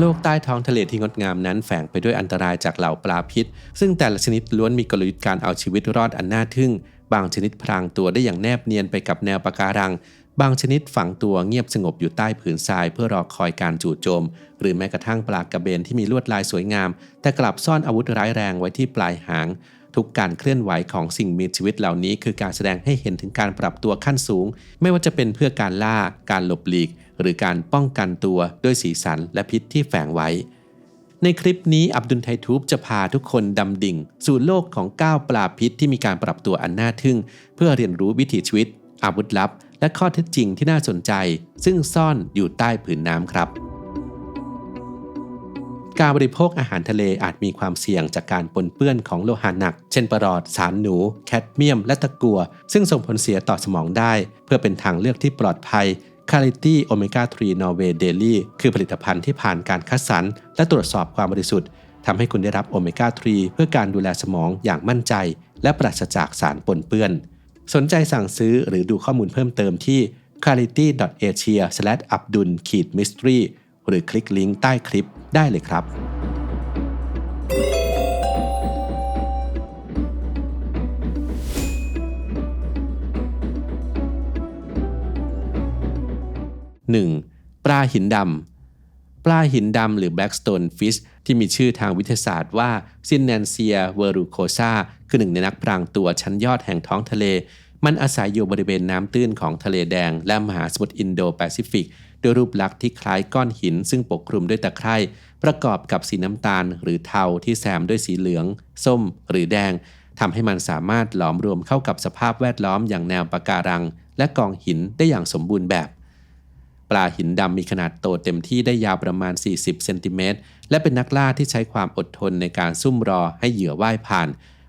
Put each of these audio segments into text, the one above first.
โลกใต้ท้องทะเลที่งดงามนั้นแฝงไปด้วยอันตรายจากเหล่าปลาพิษ ซึ่งแต่ละชนิดล้วนมีกลยุทธ์การเอาชีวิตรอดอันน่าทึ่ง บางชนิดพรางตัวได้อย่างแนบเนียนไปกับแนวปะการัง บางชนิดฝังตัวเงียบสงบอยู่ใต้ผืนทรายเพื่อรอคอยการจู่โจม หรือแม้กระทั่งปลากระเบนที่มีลวดลายสวยงาม แต่กลับซ่อนอาวุธร้ายแรงไว้ที่ปลายหาง ทุกการเคลื่อนไหวของสิ่งมีชีวิตเหล่านี้ คือการแสดงให้เห็นถึงการปรับตัวขั้นสูง ไม่ว่าจะเป็นเพื่อการล่า การหลบหลีก หรือการป้องกันตัวด้วยสีสันและพิษที่แฝงไว้ ในคลิปนี้อับดุลไททูบจะพาทุกคนดำดิ่ง สู่โลกของก้าวปลาพิษที่มีการปรับตัวอันน่าทึ่ง เพื่อเรียนรู้วิถีชีวิต อาวุธลับ และข้อเท็จจริงที่น่าสนใจ ซึ่งซ่อนอยู่ใต้ผืนน้ำครับการบริโภคอาหารทะเลอาจมีความเสี่ยงจากการปนเปื้อนของโลหะหนัก เช่นปรอด สารหนู แคดเมียม และตะกัว ซึ่งส่งผลเสียต่อสมองได้ เพื่อเป็นทางเลือกที่ปลอดภัย c a l i t y Omega 3 Norway Daily คือผลิตภัณฑ์ที่ผ่านการคัดสรรและตรวจสอบความบริสุทธิ์ทำให้คุณได้รับโอเมก้า 3 เพื่อการดูแลสมองอย่างมั่นใจ และปราศจากสารปนเปื้อน สนใจสั่งซื้อหรือดูข้อมูลเพิ่มเติมที่ quality.asia/abdul-mystery หรือคลิกลิงก์ใต้คลิปได้เลยครับ 1. ปลาหินดำ ปลาหินดำหรือ Blackstone Fish ที่มีชื่อทางวิทยาศาสตร์ว่าซินแนนเซียเวรูโคซาคือหนึ่งในนักพรางตัวชั้นยอดแห่งท้องทะเล มันอาศัยอยู่บริเวณน้ำตื้นของทะเลแดง และมหาสมุทรอินโดแปซิฟิกด้วยรูปลักษณ์ที่คล้ายก้อนหิน ซึ่งปกคลุมด้วยตะไคร่ประกอบกับสีน้ำตาล หรือเทาที่แซมด้วยสีเหลือง ส้ม หรือแดงทำให้มันสามารถหลอมรวมเข้ากับสภาพแวดล้อมอย่างแนวปะการัง และกองหินได้อย่างสมบูรณ์แบบ ลาหินดำมีขนาดโตเต็มที่ได้ยาวประมาณ 40 เซนติเมตร และเป็นนักล่าที่ใช้ความอดทนในการซุ่มรอให้เหยื่อว่ายผ่าน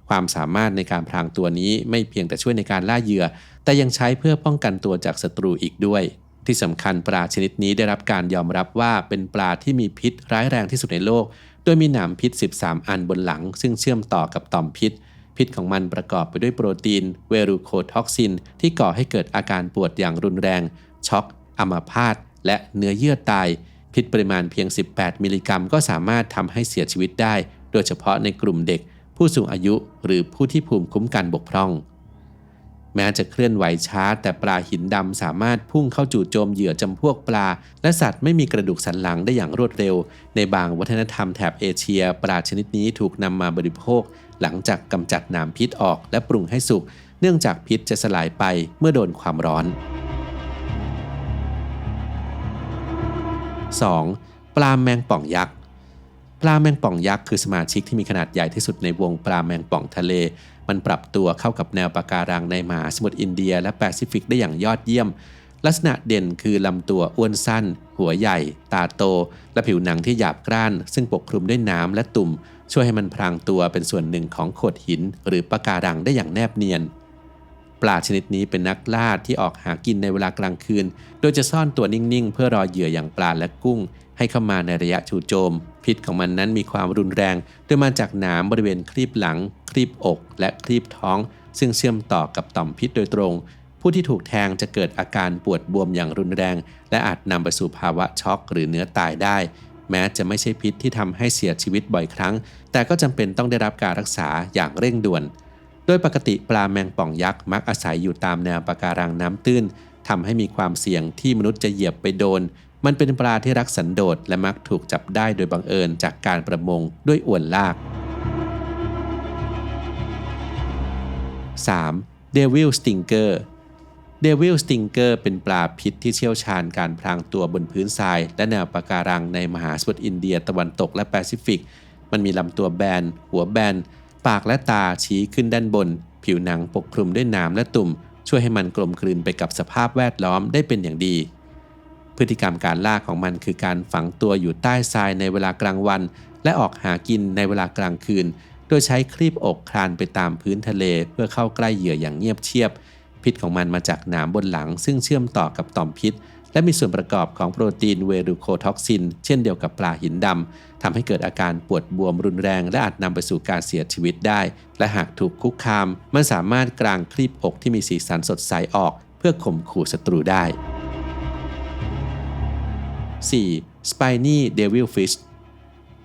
ความสามารถในการพรางตัวนี้ไม่เพียงแต่ช่วยในการล่าเหยื่อ แต่ยังใช้เพื่อป้องกันตัวจากศัตรูอีกด้วย ที่สำคัญปลาชนิดนี้ได้รับการยอมรับว่าเป็นปลาที่มีพิษร้ายแรงที่สุดในโลก โดยมีหนามพิษ 13 อันบนหลัง ซึ่งเชื่อมต่อกับต่อมพิษพิษของมันประกอบไปด้วยโปรตีน เวรูโคท็อกซิน ที่ก่อให้เกิดอาการปวดอย่างรุนแรง ช็อก อัมาพาตและเนื้อเยื่อตายพิษปริมาณเพียง 18 มิลลิกรัม ก็สามารถทำให้เสียชีวิตได้ โดยเฉพาะในกลุ่มเด็ก ผู้สูงอายุหรือผู้ที่ภูมิคุ้มกันบกพร่อง แม้จะเคลื่อนไหวช้า แต่ปลาหินดำสามารถพุ่งเข้าจู่โจมเหยื่อจำพวกปลา และสัตว์ไม่มีกระดูกสันหลังได้อย่างรวดเร็ว ในบางวัฒนธรรมแถบเอเชีย ปลาชนิดนี้ถูกนำมาบริโภค หลังจากกำจัดหนามพิษออกและปรุงให้สุก เนื่องจากพิษจะสลายไปเมื่อโดนความร้อน 2. ปลาแมงป่องยักษ์ปลาแมงป่องยักษ์คือสมาชิกที่มีขนาดใหญ่ที่สุดในวงปลาแมงป่องทะเล มันปรับตัวเข้ากับแนวปะการังในมหาสมุทรอินเดีย และแปซิฟิกได้อย่างยอดเยี่ยม ลักษณะเด่นคือลำตัวอ้วนสั้น หัวใหญ่ ตาโต และผิวหนังที่หยาบกร้าน ซึ่งปกคลุมด้วยน้ำและตุ่ม ช่วยให้มันพรางตัวเป็นส่วนหนึ่งของโขดหิน หรือปะการังได้อย่างแนบเนียน ลาชนิดนี้เป็นนักล่าที่ออกหากินในเวลากลางคืน โดยจะซ่อนตัวนิ่งๆ เพื่อรอเหยื่ออย่างปลาและกุ้ง ให้เข้ามาในระยะจู่โจม พิษของมันนั้นมีความรุนแรง โดยมาจากหนามบริเวณครีบหลัง ครีบอก และครีบท้อง ซึ่งเชื่อมต่อกับต่อมพิษโดยตรง ผู้ที่ถูกแทงจะเกิดอาการปวดบวมอย่างรุนแรง และอาจนำไปสู่ภาวะช็อกหรือเนื้อตายได้แม้จะไม่ใช่พิษที่ทำให้เสียชีวิตบ่อยครั้ง แต่ก็จำเป็นต้องได้รับการรักษาอย่างเร่งด่วน โดยปกติปลาแมงป่องยักษ์มักอาศัยอยู่ตามแนวปะการังน้ำตื้นทำให้มีความเสี่ยงที่มนุษย์จะเหยียบไปโดน มันเป็นปลาที่รักสันโดษและมักถูกจับได้โดยบังเอิญจากการประมงด้วยอวนลาก 3. Devil Stinger Devil Stinger เป็นปลาพิษที่เชี่ยวชาญการพรางตัวบนพื้นทราย และแนวปะการังในมหาสมุทรอินเดียตะวันตกและแปซิฟิก มันมีลำตัวแบน หัวแบน ปากและตาชี้ขึ้นด้านบน ผิวหนังปกคลุมด้วยหนามและตุ่ม ช่วยให้มันกลมกลืนไปกับสภาพแวดล้อมได้เป็นอย่างดี พฤติกรรมการล่าของมันคือการฝังตัวอยู่ใต้ทรายในเวลากลางวัน และออกหากินในเวลากลางคืน โดยใช้ครีบอกคลานไปตามพื้นทะเลเพื่อเข้าใกล้เหยื่ออย่างเงียบเชียบ พิษของมันมาจากหนามบนหลัง ซึ่งเชื่อมต่อกับต่อมพิษ และมีส่วนประกอบของโปรตีนเวรูโคท็อกซิน เช่นเดียวกับปลาหินดำทำให้เกิดอาการปวดบวมรุนแรง และอาจนำไปสู่การเสียชีวิตได้ และหากถูกคุกคาม มันสามารถกลางครีบอกที่มีสีสันสดใสออก เพื่อข่มขู่ศัตรูได้ 4. Spiny Devilfish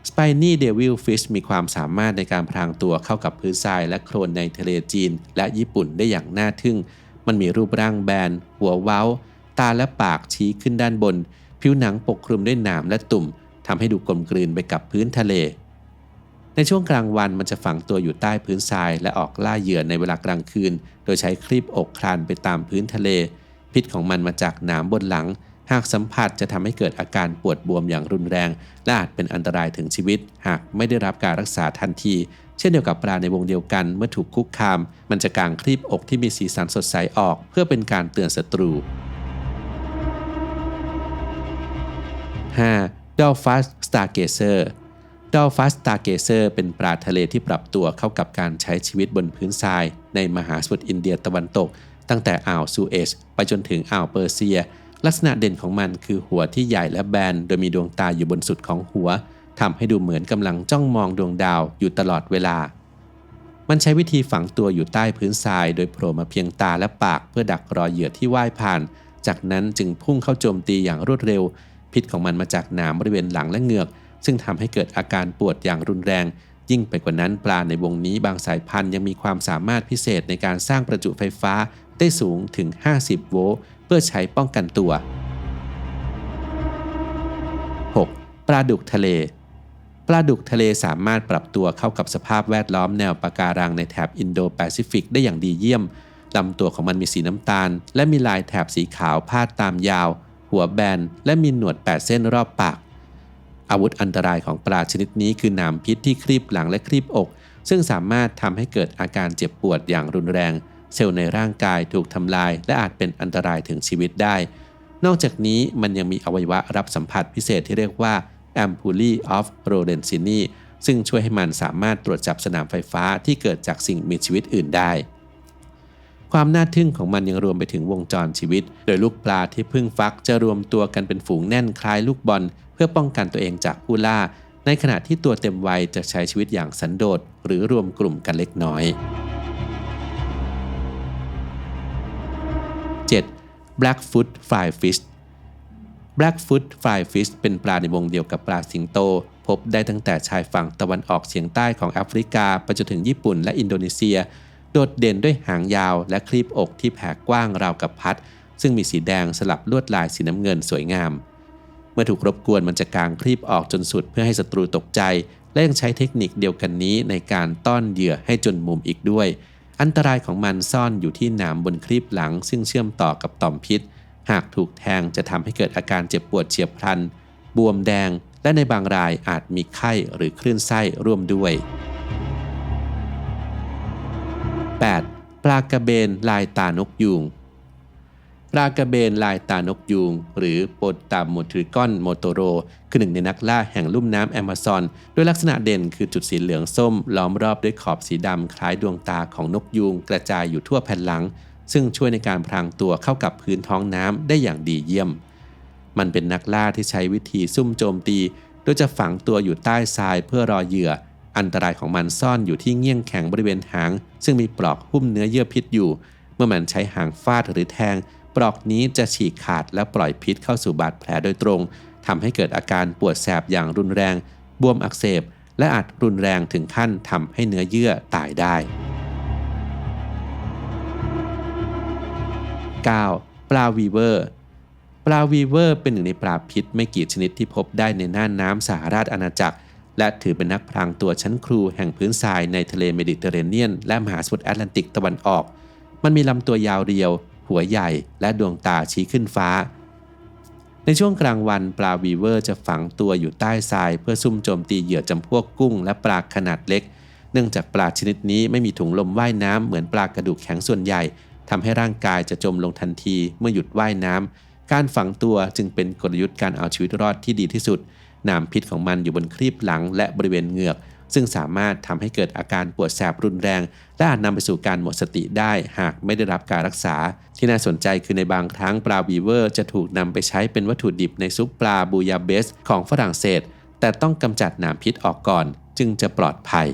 Spiny Devilfish มีความสามารถในการพรางตัวเข้ากับพื้นทรายและโคลนในทะเลจีน และญี่ปุ่นได้อย่างน่าทึ่ง มันมีรูปร่างแบน หัวเว้า ตาและปากชี้ขึ้นด้านบน ผิวหนังปกคลุมด้วยหนามและตุ่มทำให้ดูกลมกลืนไปกับพื้นทะเล ในช่วงกลางวันมันจะฝังตัวอยู่ใต้พื้นทราย และออกล่าเหยื่อในเวลากลางคืน โดยใช้คลีบอกคลานไปตามพื้นทะเล พิษของมันมาจากหนามบนหลัง หากสัมผัสจะทำให้เกิดอาการปวดบวมอย่างรุนแรง และอาจเป็นอันตรายถึงชีวิต หากไม่ได้รับการรักษาทันทีเช่นเดียวกับปลาในวงเดียวกันเมื่อถูกคุกคาม มันจะกางคลีบอกที่มีสีสันสดใสออก เพื่อเป็นการเตือนศัตรู 5. d o l p h u s stargazer d o l p h u s stargazer เป็นปลาทะเลที่ปรับตัวเข้ากับการใช้ชีวิตบนพื้นทราย ในมหาสมุทรอินเดียตะวันตก ตั้งแต่อ่าวซูเอซไปจนถึงอ่าวเปอร์เซีย ลักษณะเด่นของมันคือหัวที่ใหญ่และแบน โดยมีดวงตาอยู่บนสุดของหัวทำให้ดูเหมือนกำลังจ้องมองดวงดาวอยู่ตลอดเวลา มันใช้วิธีฝังตัวอยู่ใต้พื้นทราย โดยโผล่มาเพียงตาและปากเพื่อดักรอเหยื่อที่ว่ายผ่าน จากนั้นจึงพุ่งเข้าโจมตีอย่างรวดเร็ว พิษของมันมาจากหนามบริเวณหลังและเหงือก ซึ่งทำให้เกิดอาการปวดอย่างรุนแรง ยิ่งไปกว่านั้นปลาในวงนี้บางสายพันธุ์ยังมีความสามารถพิเศษในการสร้างประจุไฟฟ้าได้สูงถึง 50 โวลต์เพื่อใช้ป้องกันตัว 6. ปลาดุกทะเลปลาดุกทะเลสามารถปรับตัวเข้ากับสภาพแวดล้อมแนวปะการังในแถบอินโดแปซิฟิกได้อย่างดีเยี่ยม ลำตัวของมันมีสีน้ำตาล และมีลายแถบสีขาวพาดตามยาว หัวแบน และมีหนวด 8 เส้นรอบปาก อาวุธอันตรายของปลาชนิดนี้คือหนามพิษที่ครีบหลังและครีบอก ซึ่งสามารถทำให้เกิดอาการเจ็บปวดอย่างรุนแรง เซลล์ในร่างกายถูกทำลาย และอาจเป็นอันตรายถึงชีวิตได้ นอกจากนี้มันยังมีอวัยวะรับสัมผัสพิเศษที่เรียกว่า ampullae of Lorenzini ซึ่งช่วยให้มันสามารถตรวจจับสนามไฟฟ้าที่เกิดจากสิ่งมีชีวิตอื่นได้ ความน่าทึ่งของมันยังรวมไปถึงวงจรชีวิต โดยลูกปลาที่เพึ่งฟักจะรวมตัวกันเป็นฝูงแน่นคล้ายลูกบอล เพื่อป้องกันตัวเองจากผู้ล่า ในขณะที่ตัวเต็มวัยจะใช้ชีวิตอย่างสันโดษหรือรวมกลุ่มกันเล็กน้อย 7. Blackfoot Flyfish Blackfoot Flyfish เป็นปลาในวงเดียวกับปลาสิงโต พบได้ตั้งแต่ชายฝั่งตะวันออกเฉียงใต้ของแอฟริกาไปจนถึงญี่ปุ่นและอินโดนีเซีย โดดเด่นด้วยหางยาวและคลีบอกที่แผ่กว้างราวกับพัด ซึ่งมีสีแดงสลับลวดลายสีน้ำเงินสวยงาม เมื่อถูกรบกวนมันจะกางคลีบออกจนสุดเพื่อให้ศัตรูตกใจ และยังใช้เทคนิคเดียวกันนี้ในการต้อนเหยื่อให้จนมุมอีกด้วย อันตรายของมันซ่อนอยู่ที่หนามบนคลีบหลัง ซึ่งเชื่อมต่อกับต่อมพิษ หากถูกแทงจะทำให้เกิดอาการเจ็บปวดเฉียบพลัน บวมแดง และในบางรายอาจมีไข้หรือคลื่นไส้ร่วมด้วย 8. ปลากระเบนลายตานกยูงปลากระเบนลายตานกยูง หรือโปตตามโมทริกอนโมโตโร คือหนึ่งในนักล่าแห่งลุ่มน้ำแอมะซอนโดยลักษณะเด่นคือจุดสีเหลืองส้ม ล้อมรอบด้วยขอบสีดำคล้ายดวงตาของนกยูง กระจายอยู่ทั่วแผ่นหลัง ซึ่งช่วยในการพรางตัวเข้ากับพื้นท้องน้ำได้อย่างดีเยี่ยม มันเป็นนักล่าที่ใช้วิธีซุ่มโจมตี โดยจะฝังตัวอยู่ใต้ทรายเพื่อรอเหยื่อ อันตรายของมันซ่อนอยู่ที่เงี้ยงแข็งบริเวณหาง ซึ่งมีปลอกหุ้มเนื้อเยื่อพิษอยู่ เมื่อมันใช้หางฟาดหรือแทง ปลอกนี้จะฉีกขาดและปล่อยพิษเข้าสู่บาดแผลโดยตรงทำให้เกิดอาการปวดแสบอย่างรุนแรง บวมอักเสบ และอาจรุนแรงถึงขั้นทำให้เนื้อเยื่อตายได้ 9. ปลาวีเวอร์ปลาวีเวอร์เป็นหนึ่งในปลาพิษไม่กี่ชนิดที่พบได้ในน่านน้ำสหราชอาณาจักร และถือเป็นนักพรางตัวชั้นครูแห่งพื้นทรายในทะเลเมดิเตอร์เรเนียน และมหาสมุทรแอตแลนติกตะวันออก มันมีลำตัวยาวเรียว หัวใหญ่ และดวงตาชี้ขึ้นฟ้า ในช่วงกลางวันปลาวีเวอร์จะฝังตัวอยู่ใต้ทราย เพื่อซุ่มโจมตีเหยื่อจำพวกกุ้ง และปลาขนาดเล็ก เนื่องจากปลาชนิดนี้ไม่มีถุงลมว่ายน้ำเหมือนปลากระดูกแข็งส่วนใหญ่ทำให้ร่างกายจะจมลงทันทีเมื่อหยุดว่ายน้ำการฝังตัวจึงเป็นกลยุทธ์การเอาชีวิตรอดที่ดีที่สุด นามพิษของมันอยู่บนครีบหลังและบริเวณเหงือก ซึ่งสามารถทำให้เกิดอาการปวดแสบรุนแรง และอาจนำไปสู่การหมดสติได้หากไม่ได้รับการรักษา ที่น่าสนใจคือในบางครั้งปลาวีเวอร์ จะถูกนำไปใช้เป็นวัตถุดิบในซุปปลาบูยาเบส ของฝรั่งเศส แต่ต้องกำจัดหนามพิษออกก่อน จึงจะปลอดภัย